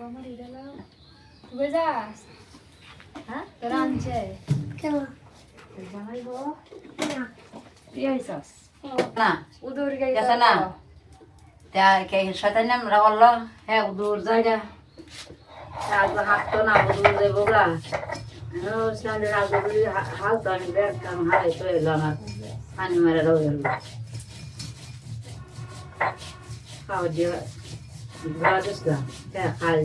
আমার ইডালাও তুই যাস হ্যাঁ? তোরা আনছে। জামাই গো তুই আইসস না। উদুর গাই গেছে না। তা কে শয়তান আমরা বলল হ্যাঁ দূর জায়গা আজ হাঁটতো না দূর যাই বগলা আগে বলি হালতো আমি ব্যাগ কাম হারাই তো এলো আমার পানি মেরে রয়ে গেল। খাওয়া দিয়ে হ্যাঁ খাল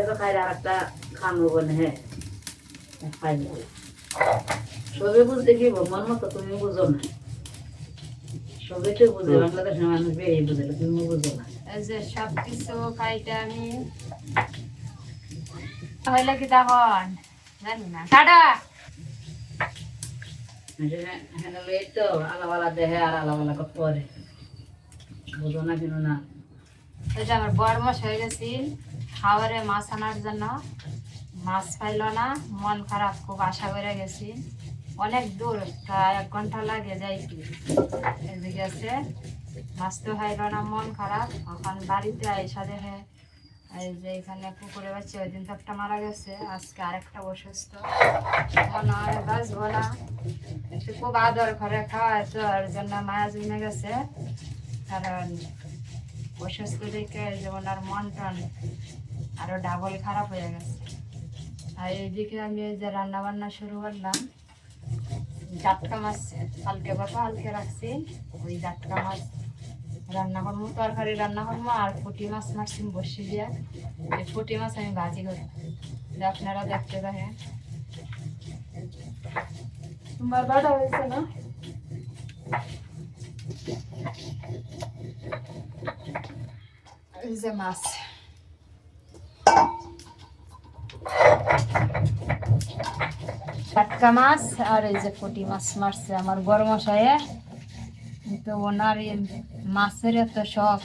তো খাইলে আর একটা খামো বলে হ্যাঁ সবে বুঝতে কি মন মতো তুমি বুঝো না সবে তো বুঝে বাংলাদেশের মানুষ বুঝে তুমি বুঝো না যে সব কিছু কাইটা আমি হইলে কি তখন জানি না হ্যাঁ তো আলাবালা দেহে আর আলাবালা করে বুঝো না কেন না যে আমার বড় মাস হয়ে গেছি খাবারে মাছ আনার জন্য। মাছ পাইল না, মন খারাপ খুব আশা করে গেছি। অনেক দূর, প্রায় এক ঘণ্টা লাগে যাইতে এদিকে আছে, মাছ তো খাইল না, মন খারাপ। এখন বাড়িতে আইসা দেখে, এই যে এখানে পুকুরে বাচ্চা, ওই দিন তো একটা মারা গেছে, আজকে আরেকটা অসুস্থ। বাঁচবো না। খুব আদর করে খাওয়ায় তো ওর জন্য মায়া জমে গেছে। কারণ অসুস্থ দেখে যেমন আর মন টন আরও ডাবল খারাপ হয়ে গেছে। আর এইদিকে আমি যে রান্না বান্না শুরু করলাম। জাটকা মাছ কালকে বাবা হালকে রাখছি। ওই জাটকা মাছ রান্না করব, তরকারি রান্না করব, আর পুঁটি মাছ মারছি বসি দিয়া এই পুঁটি মাছ আমি ভাজি করি। আপনারা দেখতে দেখেন। তোমার বাড়া হয়েছে না? এই যে মাছ টাটকা মাছ আর এই যে পুঁটি মাছ মারছে আমার গরম মশাইয়ে তো ওনার এই মাছের এত শখ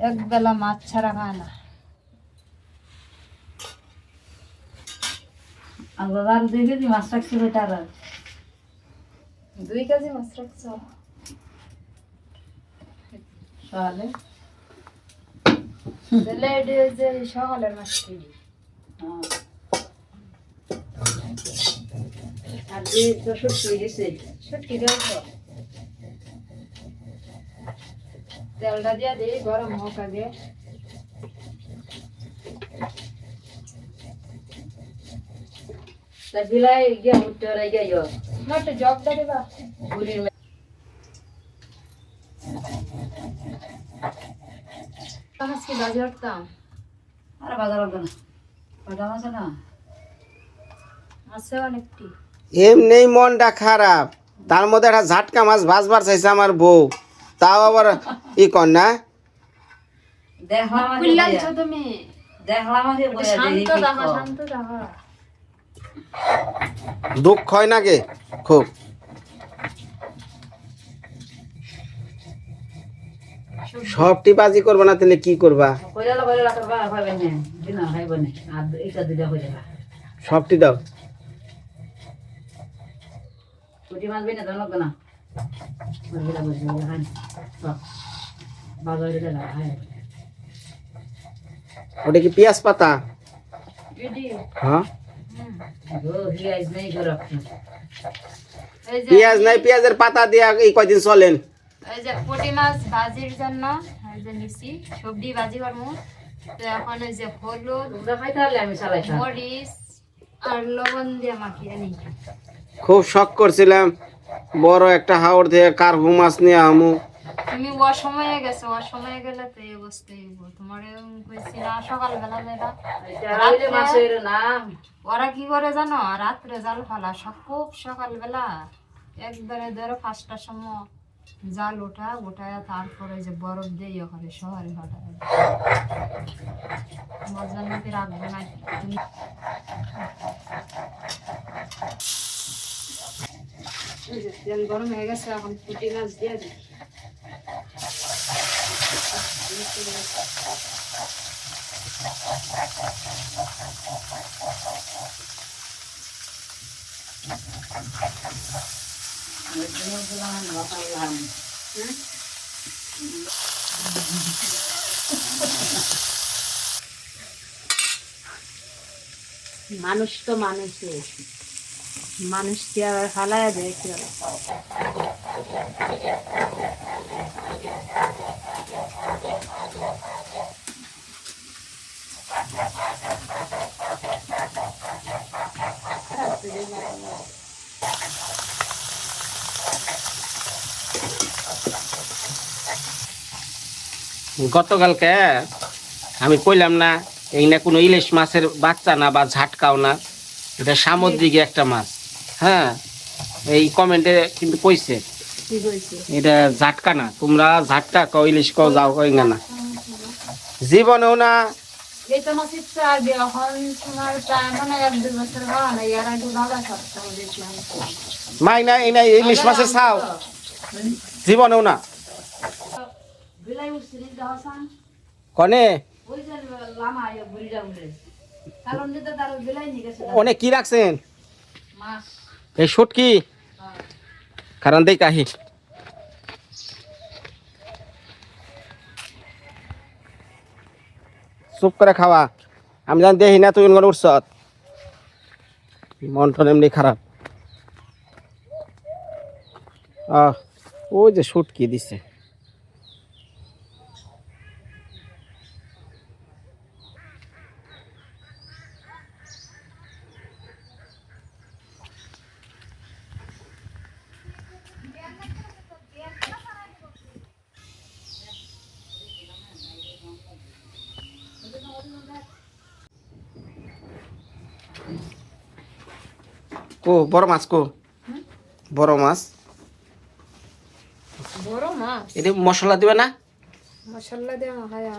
এক বেলা মাছ ছাড়া খায় না আর বাবার দুই কেজি মাছ রাখছি বেটার দুই কেজি মাছ রাখছো সকালে? তাহলে এটা যে সকালের মাছ। আর তো শুটকি দিছে। তেলটা দিয়ে দিই গরম হোক আগে। তা বিলাই গিয়া উঠতে গিয়া জগটা দেবা মে- মাছ কি বাজি উঠতাম আরে বাজার হবে না। কটা মাছ না? আছে অনেকটি। এমনি মনটা খারাপ। তার মধ্যে একটা ঝাটকা মাছ ভাজবার চাইছে আমার বউ। তাও আবার ই কর না। দেখলাম তুমি। দেখলাম শান্ত। শান্ত দুঃখ হয় না গে? খুব। সবটি বাজি করব না তাহলে কি করবা? সবটি দাও। হ্যাঁ ওটা কি পেঁয়াজ পাতা? হ্যাঁ। পেঁয়াজ নাই পেঁয়াজের পাতা দিয়া এই কয়দিন চলেন? এই যে পুঁটি মাছ ভাজির জন্য এই যে নিছি সবজি ভাজি করব। তো এখন এই যে হলুদ মরিচ আর লবণ দিয়ে মাখিয়ে নিই। খুব শখ করছিলাম বড় একটা হাওড় থেকে কার্ভু মাছ নিয়ে আমু। তুমি অসময়ে গেছো অসময়ে গেলে তো এই অবস্থায় হইবো। তোমার কইছি না সকালবেলা নাম ওরা কি করে জানো? রাত্রে জাল ফালা সব খুব সকালবেলা। একবারে ধরো পাঁচটার সময় জাল ওঠা ওঠায় তারপরে যে বরফ দিয়ে ইয়ে করে শহরে হঠাৎ। মজার মধ্যে রাখবে না। গরম হয়ে গেছে, এখন পুঁটি মাছ দিয়ে দিই। মানুষ তো মানুষে মানুষ কি আবার ফালায় যায় কি গতকালকে আমি কইলাম না এই না কোনো ইলিশ মাছের বাচ্চা না বা ঝাটকাও না এটা সামুদ্রিক একটা মাছ। হ্যাঁ এই কমেন্টে কিন্তু কইছে এটা ঝাটকা না তোমরা ঝাটকা কও ইলিশ কও যাও কই না। জীবনেও না প্রায় মানে হয় না মাই এই না ইলিশ মাছের ছাও জীবনেও না। বিলাই উঠছিল হাসান কনে ওই যে লামা ইয়ে বুড়িটা উঠে কারণ যেটা তার বিলাই নিয়ে গেছে অনেক কি রাখছেন মাছ এই শুটকি কারণ দেই কাহি চুপ করে খাওয়া আমি জানি দেখি না তুই কোনো উঠছ মন টন এমনি খারাপ আহ ওই যে শুটকি দিছে কো বড় মাছ কো। বড় মাছ। বড় মাছ? এটা মশলা দিবে না? মশলা দিয়ে খায়া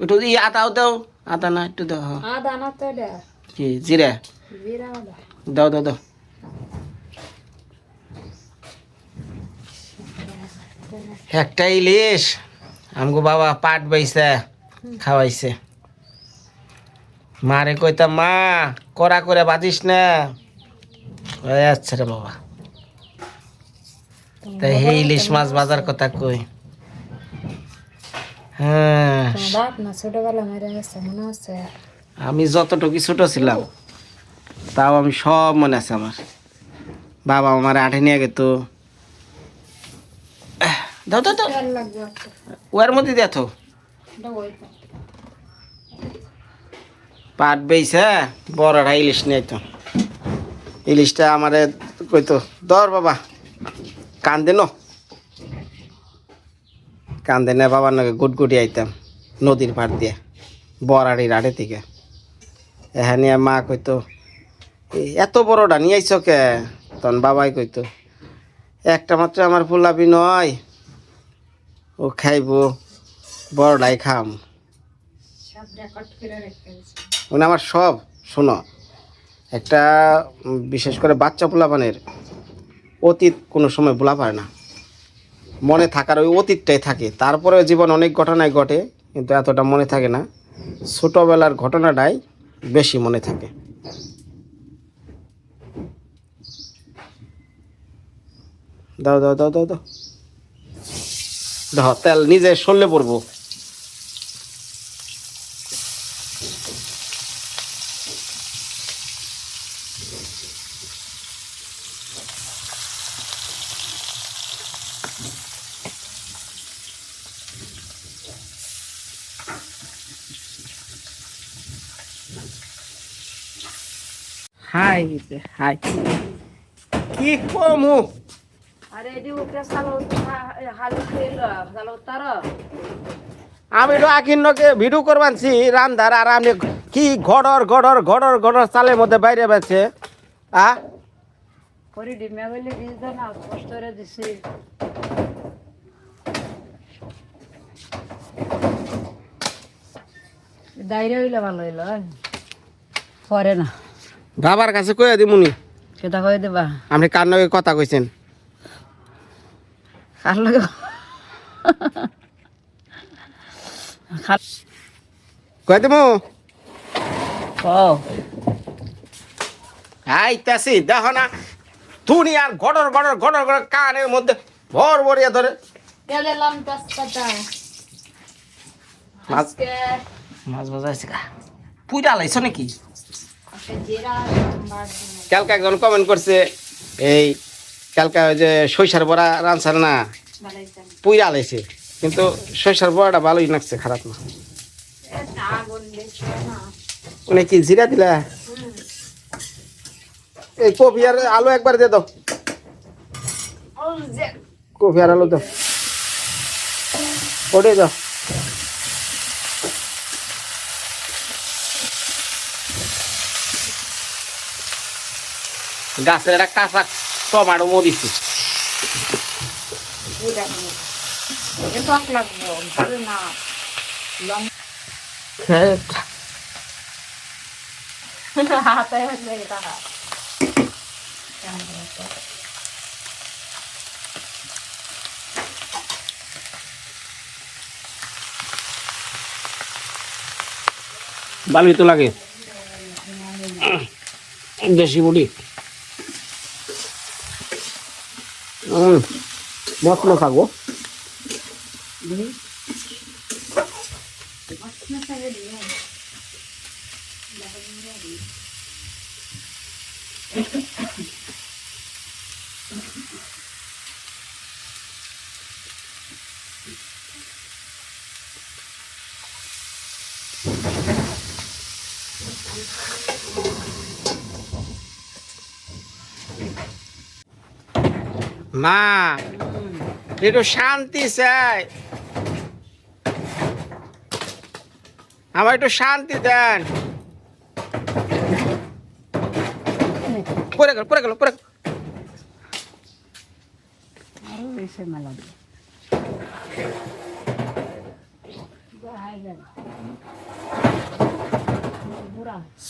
একটু ই আদাও দাও। আদা না একটু দাও হ্যাঁ। আদা না তো এটা কি জিরা? জিরা দাও দাও দাও। একটা ইলিশ। আমগো বাবা পাট বাইছে খাওয়াইছে। মারে কইতাম মা করা করে বাজিস না। আচ্ছা রে বাবা। তাই হে ইলিশ মাছ বাজার কথা কই? হ্যাঁ। আমি যতটুকু ছোট ছিলাম তাও আমি সব মনে আছে আমার। বাবা আমার আঠে নিয়ে গেত। দাও দাও দাও। তেল লাগবে একটা ওয়ার মধ্যে তো। পাট বেইছে বড়টা ইলিশ নিয়ে তো ইলিশটা আমারে কইতো দর বাবা, কান্দে ন? কান্দে না বাবার নাকি গুটগুটি আইতাম নদীর পাড় দিয়ে বড়াড়ির আড়ে থেকে। এখানে মা কইতো এত বড়টা নিয়ে আইছ কে? তখন বাবাই কইতো, একটা মাত্র আমার ফুলাবি নয়, ও খাইবো বড়টাই খাম সব রেকর্ড করে রেখে দিয়েছে মানে আমার সব, শোনো, একটা বিশেষ করে বাচ্চা পোলাপানের অতীত কোনো সময় ভোলা পারে না। মনে থাকার ওই অতীতটাই থাকে। তারপরে জীবন অনেক ঘটনায় ঘটে, কিন্তু এতটা মনে থাকে না। ছোটোবেলার ঘটনাটাই বেশি মনে থাকে। দাও দাও দাও দাও দাও। দাও তেল নিজে সরলে পড়ব হাই হাই। কি কমু আরে এটি উপরে সালো হালু খেল সালো তার আমি তো আখিন্নকে ভিডিও করবানছি রান্ধার আর আপনি কি ঘড়র ঘড়র ঘড়র ঘড়র চালের মধ্যে বাইরে বেছে আ? পরে ডিমে গেলে দিস দে না কষ্ট করে দিছি। দাইরে হইলে ভালো হইল পরে না। বাবার কাছে কয়ে দিমুনি সেটা কয়ে দেবা। আপনি কার নগে কথা কইছেন? কার লগে কয়ে দিমু। ও আইতাছি দেখো না। দুনিয়ার ঘড়র ঘড়র ঘড়র ঘড়র কানের মধ্যে ভর ভরিয়া ধরে। তেলে লাম তেজপাতা মাছ মাছ বাজাইছে কা পুইরা লাইছ নাকি? কালকে একজন কমেন্ট করছে, এই কালকে ওই যে সৈসার বড়া রানসার না, পুইরা আলাইছে কিন্তু সৈসার বড়াটা ভালোই লাগছে, খারাপ না। মানে কি জিরা দিলা? এই কফি আর আলু একবার দিয়ে দাও। কফি আর আলু দাও। ওটাই দাও। গাছের একটা কাঁচা টমাটো মরিছি এটা নিয়ে এটা টক লাগবে ভালো না লং হাতে হলে ভালোই তো লাগে। দেশি বুড়ি মশলা খাব মা একটু শান্তি চাই। আমার একটু শান্তি দেন। গেল গেল দিয়ে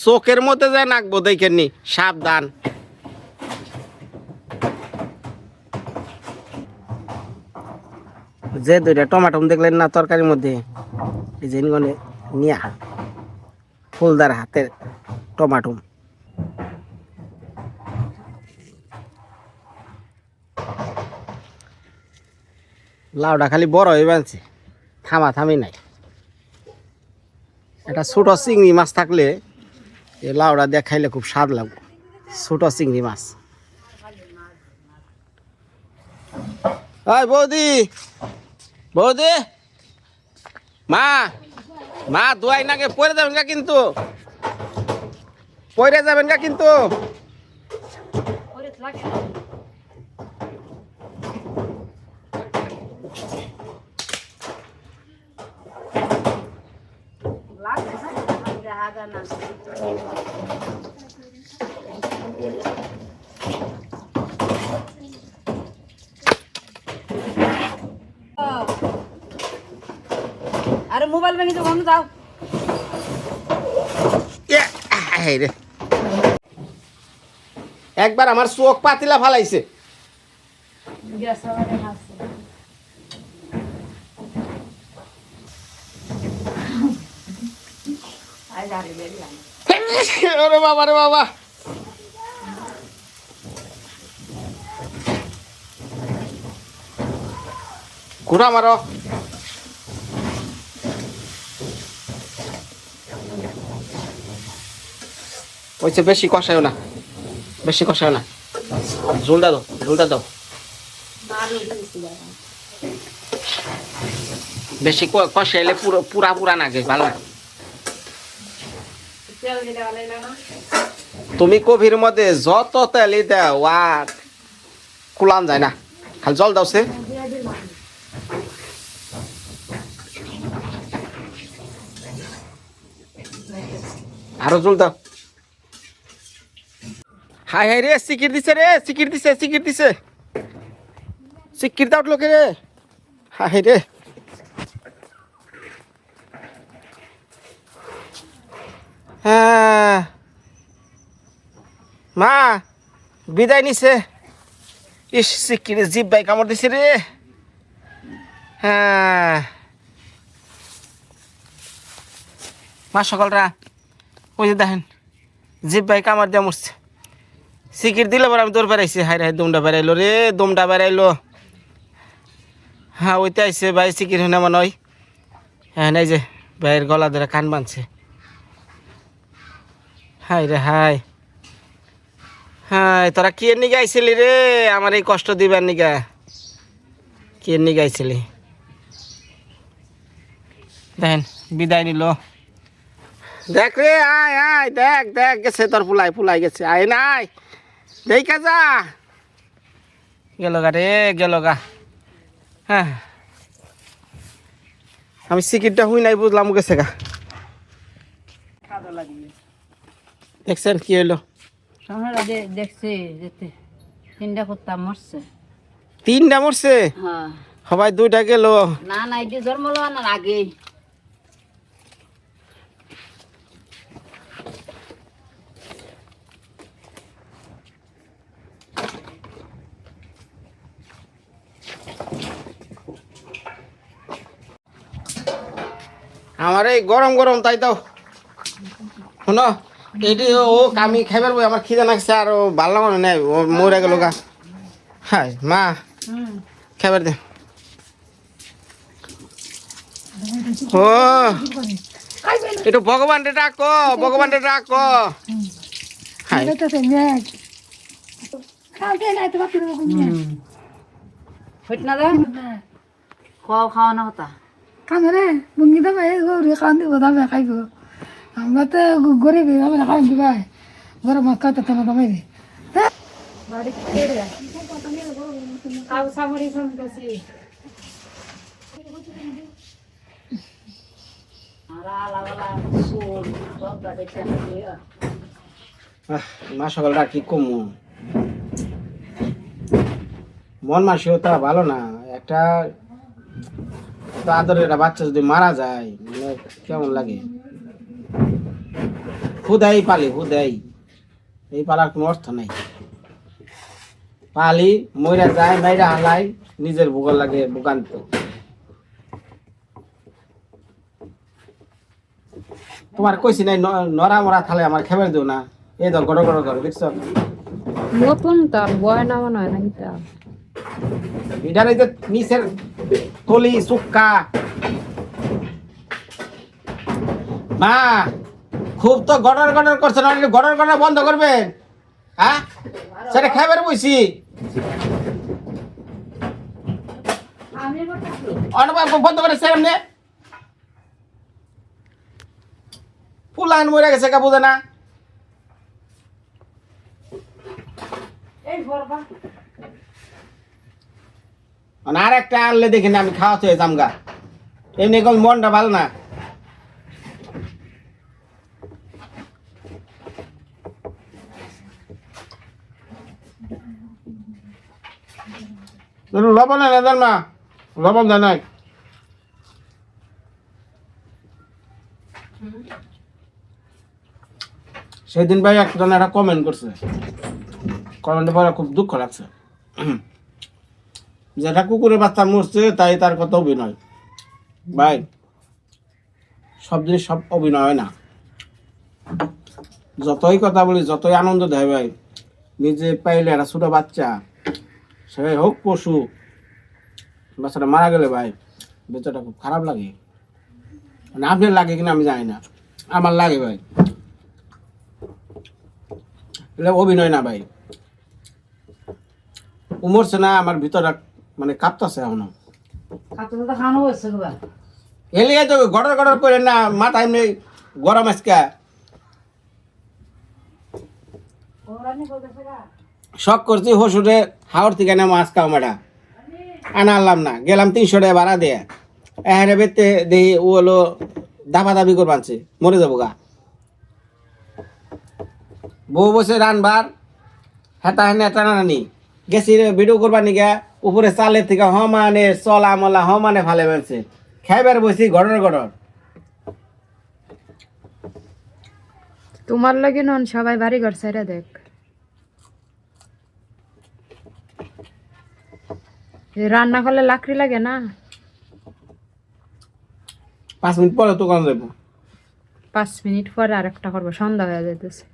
চোখের মধ্যে যায় নাকবো দেখেননি সাবধান। যে দুইটা টমাটম দেখলেন না তরকারির মধ্যে, এই নিয়া, ফুলদার হাতের টমাটো। লাউটা খালি বড় হয়ে বানছে, থামা থামি নাই। এটা ছোট চিংড়ি মাছ থাকলে এই লাউটা দেখাইলে খুব স্বাদ লাগবে। ছোট চিংড়ি মাছ। বৌদি! বৌদি। মা মা দোয়াই নাকে পরে যাবেন গা কিন্তু। পরে যাবেন গা কিন্তু। ওরে লাগে আরে মোবাইল ভেঙে তো বন্ধ দাও ইয়ে, এই রে। একবার আমার চোখ পাতিলা ফালাইছে। ওরে বাবা রে বাবা। ঘুরা মারো। ওইছে বেশি কষায় না। বেশি কষায় না। ঝোলটা দাও ঝোলটা দাও। বেশি কষাইলে পুরো, পুরা পুরা নাগে ভালো না। তুমি কফির মধ্যে যত তেলি দাও, আর কুলান যায় না। খালি জল দাও সে। আরও জল দাও। হাই হাই রে, সিকির দিছে রে, সিকির দিছে সিকির দিছে। সিকির দাও লোকে রে। হাই রে। হ্যাঁ। মা, বিদায় নিছে। ইস, সিকিরে জিপ বাই কামড় দিছে রে। হ্যাঁ। মা, সকালরা, ওই যে দেখেন জিপ বাই কামড় দিয়ে মরছে। সিকির দিলে পর আমি দৌড় বেড়াইছি। হাই হাই দমটা বেড়াইলো রে, দমটা বেড়াইলো। হ্যাঁ ওইতে আইসে ভাই সিকির হইনা মনে হয়। হ্যাঁ এই যে, ভাইয়ের গলা ধরে কান বাঁধছে। হাই রে, হাই। হ্যাঁ তোরা কি নিগে আইছিলি রে? আমার এই কষ্ট দিবার নিগা। কি নিগে আইছিলি? দেখেন, বিদায় নিল। দেখ রে, আয় আয়, দেখ দেখ, গেছে তোর ফুলাই ফুলাই গেছে। আয় নাই দেখ যা গেল গা রে গেল গা। হ্যাঁ। আমি সিকিটটা হুই নাই বুঝলাম গেছে গা। দেখছেন কি হইল? আমরা দেখছি যেতে তিনটা কুত্তা মরছে। তিনটা মরছে? হ্যাঁ। সবাই দুইটা গেল। না না এটি জন্ম লওয়ানোর আগে। আমার এই গরম গরম তাই দাও শোনো এটি ও আমি খাইবার বই আমার খিদে লাগছে আর ও ভালো মানে নেই ও মরে গেল গা। হাই মা হুম খাইবার দে। ও একটু ভগবান রে ডাক ভগবান রে ডাক। হাই। খাওয়া খাওয়া না হতা কামরে মুঙ্গি দামে গৌরী খান দিব দামে খাইব আমরা তো গরিব দামে খাই দিবা। গরম মাছ খাইতে তো দামে দি। মা সকালটা কি কমু মন মাসিও তা ভালো না। একটা তো আদরের বাচ্চা যদি মারা যায় মানে কেমন লাগে? হুদাই পালি, হুদাই। এই পালার কোনো অর্থ নাই। পালি, মইরা যায়, মাইরা হালাই নিজের ভূগোল লাগে ভোগান্ত। তোমার কইছি নাই নরা মরা থালে আমার খেবার দিও না। এই তো গড় গড় করে দেখছ? নতুন তার বয় না মনে হয় নাকি এটার নিচের তলি সুক্কা। মা, খুব তো গড়র গড়র করছে না গড়র গড়র বন্ধ করবেন। হ্যাঁ? সেটা খাইবার বইছি। বন্ধ করে সেমনে ফুলান মরে গেছে কা বুঝে না। আর একটা আনলে দেখি না, আমি খাওয়াতে জামগা এমনি এখন মনটা ভালো না। লবণ এনে দেন না লবণ দেন নাই। সেদিন ভাই একজন একটা কমেন্ট করছে। কমেন্টে পরে খুব দুঃখ লাগছে। যেটা কুকুরের বাচ্চা মরছে, তাই তার কথা অভিনয়। ভাই, সব জিনিস সব অভিনয় হয় না। যতই কথা বলি, যতই আনন্দ দেয় ভাই, নিজে পাইলে একটা ছোট বাচ্চা, সে হোক পশু, বাচ্চাটা মারা গেলে ভাই বেচাটা খুব খারাপ লাগে। মানে আপনার লাগে কিনা আমি জানি না। আমার লাগে ভাই। এটা অভিনয় না ভাই। উমরছে না, আমার ভিতরটা মানে কাঁপতাছে এখনও। তো খানো হয়েছে এলিয়ে তো গড়র গড়র করে না মাথা এমনি গরম আজকে। শখ করছি হসুরে হাওড় থেকে না মাছ খাও মাটা আনা আনলাম না গেলাম তিনশো টাকা ভাড়া দিয়ে। এখানে বেতে দেখি ও হলো দাবা দাবি করে বানছে মরে যাব গা। বউ বসে রানবার হেতা হেনে টানানি গেছি ভিডিও করবার নিগে। উপরে চালের থেকে হমানে চলা মলা হমানে ফালে বেড়ছে খাইবার বসি গড়র গড়র তোমার লাগে নন সবাই বাড়ি ঘর সাইরা দেখ। রান্না করলে লাকড়ি লাগে না? পাঁচ মিনিট পরে তো কারণ যাব পাঁচ মিনিট পরে আর একটা করব সন্ধ্যা হয়ে যাইতেছে।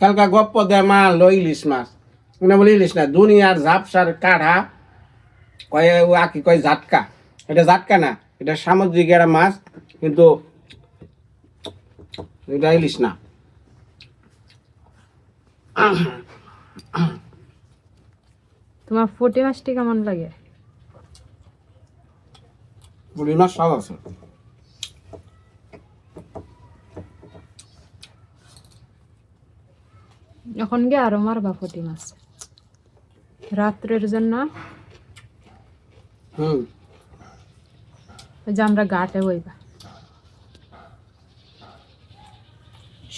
কালকা গপ্প দে মা লো ইলিশ মাছ। মানে বলি ইলিশ না দুনিয়ার ঝাপসার কাঢ়া। কয় ও আকি কয় জাটকা। এটা জাটকা না এটা সামুদ্রিক একটা মাছ কিন্তু এটা ইলিশ না। তোমার পুঁটি মাছটি কেমন লাগে? পুরি মাছ সব আছে। এখন গিয়ে আরও মারবা পুঁটি মাছ। রাত্রের জন্য যে আমরা ঘাটে বইবা।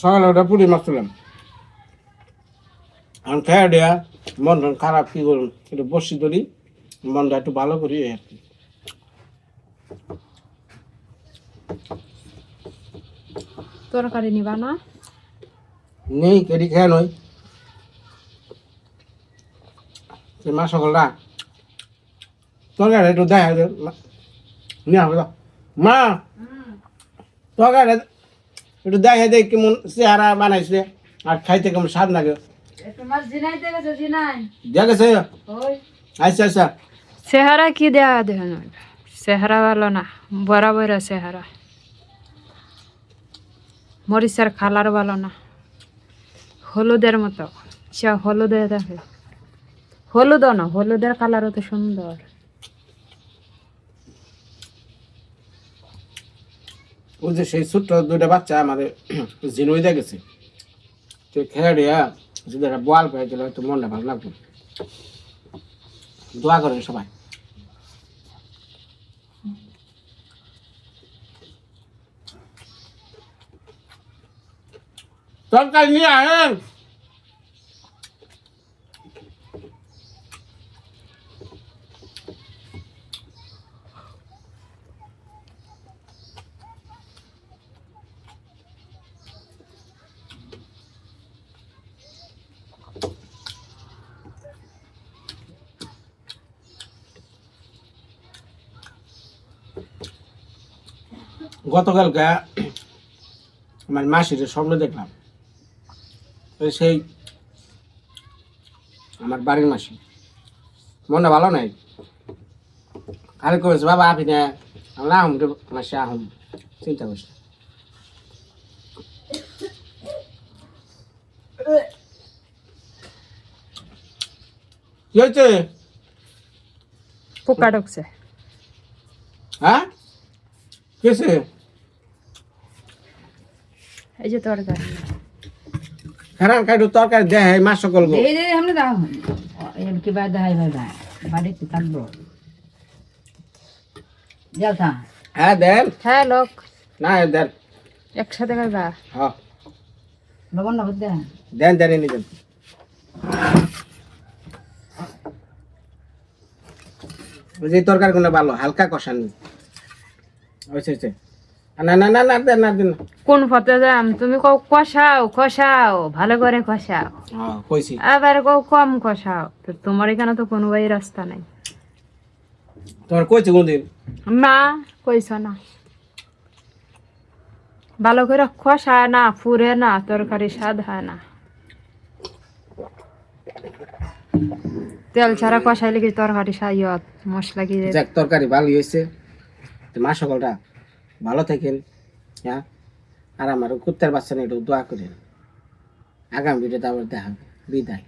সকালে ওটা পুরি মাছ তুলাম এখন খেয়ে দেয়া মন খারাপ কি করুন একটু বসি ধরি মনটা একটু ভালো করি আর কি। তরকারি নিবা না? নেই কেডি খেয়ে নই। সে মা সকলরা তরকারি একটু দেখা দে নিয়ে হবে। মা তরকারি একটু দেখা দে কেমন চেহারা বানাইছে আর খাইতে কেমন স্বাদ লাগে দেখে দেখেছে আচ্ছা আচ্ছা চেহারা কি দেয়া দেখেন চেহারা ভালো না বরাবর চেহারা মরিচের কালার ভালো না হলুদের মতো সে হলুদে দেখে হলুদও না, হলুদের কালারও তো সুন্দর। যে সেই ছোট্ট বাচ্চা আমাদের জিনুই দেখেছে তো যদি একটা বল হয়তো মনটা ভালো লাগবে। দোয়া করেন সবাই। তরকারি নিয়ে গতকালকে আমার মাসির স্বপ্ন দেখলাম। সেই আমার বাড়ির মাসি। মনটা ভালো নাই। খালি করেছে বাবা আপনি না আমি না আহম মাসি আহম চিন্তা করছি। কি হয়েছে পোকা ঢুকছে। হ্যাঁ? কি হয়েছে এই যে তরকারি। খারাপ কাটু তরকারি দেয় মাছ সকল গো। এই রে আমরা দাও এম কি বাদ দাই ভাই ভাই বাড়িতে থাকব। যাওতা হ্যাঁ দেন। হ্যাঁ লোক। না দেন। একসাথে খাইবা হ্যাঁ। লবণ না বুঝতে দেন দেন এনে দেন। যে তরকারি কোনো ভালো হালকা কষানি। হয়েছে হয়েছে না না না না দেন না দেন। কোন পথে যাম তুমি কও কষাও কষাও ভালো করে কষাও। হ্যাঁ কইছি। আবার কও কম কষাও তো তোমার এখানে তো কোনো ভাই রাস্তা নাই। তোমার কইছে কোনদিন? না কইছ না। ভালো করে কষায় না ফুরে না তরকারি স্বাদ হয় না। তেল ছাড়া কষাইলে কি তরকারি সাইয়ত মশলা কি তরকারি ভালোই হয়েছে মা সকলটা ভালো থাকেন হ্যাঁ? আর আমার কুত্তার বাচ্চা নিয়ে একটু দোয়া করেন। আগামী ভিডিওতে আবার দেখা বিদায়।